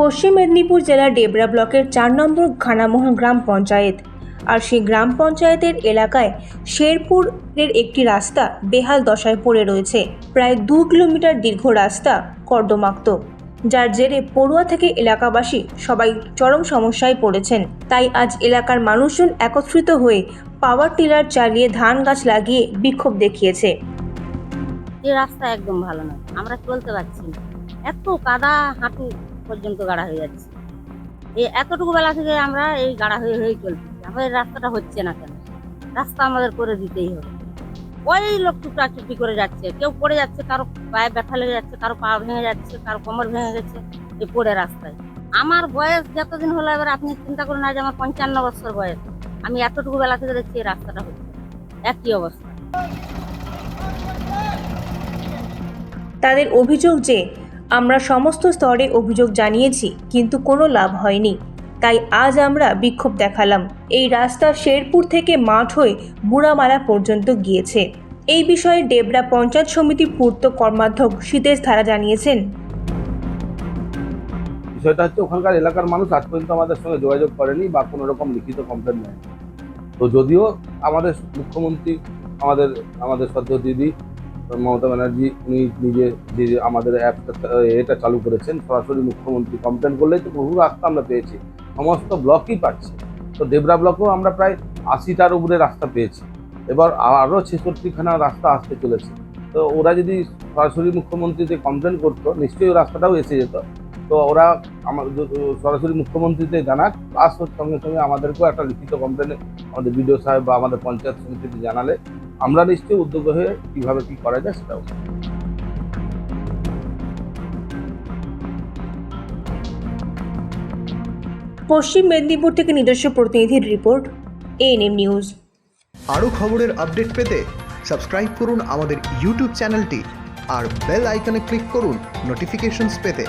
পশ্চিম মেদিনীপুর জেলার ডেবরা ব্লকের চার নম্বর ঘানামোহন গ্রাম পঞ্চায়েত। আর সেই গ্রাম পঞ্চায়েতের এলাকায় শেরপুরের একটি রাস্তা বেহাল দশায় পড়ে রয়েছে। প্রায় দু কিলোমিটার দীর্ঘ রাস্তা কর্দমাক্ত। যার জেরে পড়ুয়া থেকে এলাকাবাসী সবাই চরম সমস্যায় পড়েছেন। তাই আজ এলাকার মানুষজন একত্রিত হয়ে পাওয়ার টিলার চালিয়ে ধান গাছ লাগিয়ে বিক্ষোভ দেখিয়েছে। রাস্তা একদম ভালো নয়। আমরা চলতে পারছি না। এত কাদা হাঁটু পর্যন্ত গাড়া হয়ে যাচ্ছে। এই এতটুকু বেলা থেকে আমরা এই গাড়া হয়ে হয়েই চলছি। আমাদের রাস্তাটা হচ্ছে না কেন? রাস্তা আমাদের করে দিতেই হবে। ওই লোক টুকটা চুপি করে যাচ্ছে। কেউ পড়ে যাচ্ছে, কারও পায়ে ব্যথা লেগে যাচ্ছে, কারও পা ভেঙে যাচ্ছে, কারও কোমর ভেঙে গেছে এই পড়ে রাস্তায়। আমার বয়স যতদিন হলো, এবার আপনি চিন্তা করুন আজ আমার পঞ্চান্ন বছর বয়স। আমি এতটুকু বেলা থেকে দেখছি এই রাস্তাটা হচ্ছে একই অবস্থা। তাদের অভিযোগ যে আমরা সমস্ত স্তরে অভিযোগ জানিয়েছি, কিন্তু কোনো লাভ হয়নি। তাই আজ আমরা বিক্ষোভ দেখালাম। এই রাস্তা শেরপুর থেকে মাঠ হয়ে বুড়ামালা পর্যন্ত গিয়েছে। এই বিষয়ে ডেবরা পঞ্চায়েত সমিতি পূর্ত কর্মাধ্যক্ষ শীতেশ ধারা জানিয়েছেন। বিষয়টা হচ্ছে ওখানকার এলাকার মানুষ আজ পর্যন্ত আমাদের সঙ্গে যোগাযোগ করেনি বা কোনো রকম লিখিত কমপ্লেন নেয় তো যদিও আমাদের মুখ্যমন্ত্রী, আমাদের আমাদের সদ্য দিদি মমতা ব্যানার্জি, উনি নিজে যে আমাদের অ্যাপটা এটা চালু করেছেন, সরাসরি মুখ্যমন্ত্রী কমপ্লেন করলেই তো বহু রাস্তা আমরা পেয়েছি। সমস্ত ব্লকই পাচ্ছি। তো দেবরা ব্লকেও আমরা প্রায় আশিটার উপরে রাস্তা পেয়েছি। এবার আরও ছেষট্টিখানা রাস্তা আসতে চলেছে। তো ওরা যদি সরাসরি মুখ্যমন্ত্রীতে কমপ্লেন করতো, নিশ্চয়ই রাস্তাটাও এসে যেত। তো ওরা আমার সরাসরি মুখ্যমন্ত্রীতে জানাক প্লাস সঙ্গে সঙ্গে আমাদেরকেও একটা লিখিত কমপ্লেন আমাদের বিডিও সাহেব বা আমাদের পঞ্চায়েত সমিতিতে জানালে। আমরা নিশ্চয়ই উদ্যোগ হয়ে কীভাবে কী করা যায় সেটাও পশ্চিম মেদিনীপুর থেকে নিজস্ব প্রতিনিধির রিপোর্ট এএনএম নিউজ আরও খবরের আপডেট পেতে সাবস্ক্রাইব করুন আমাদের ইউটিউব চ্যানেলটি আর বেল আইকনে ক্লিক করুন নোটিফিকেশনস পেতে।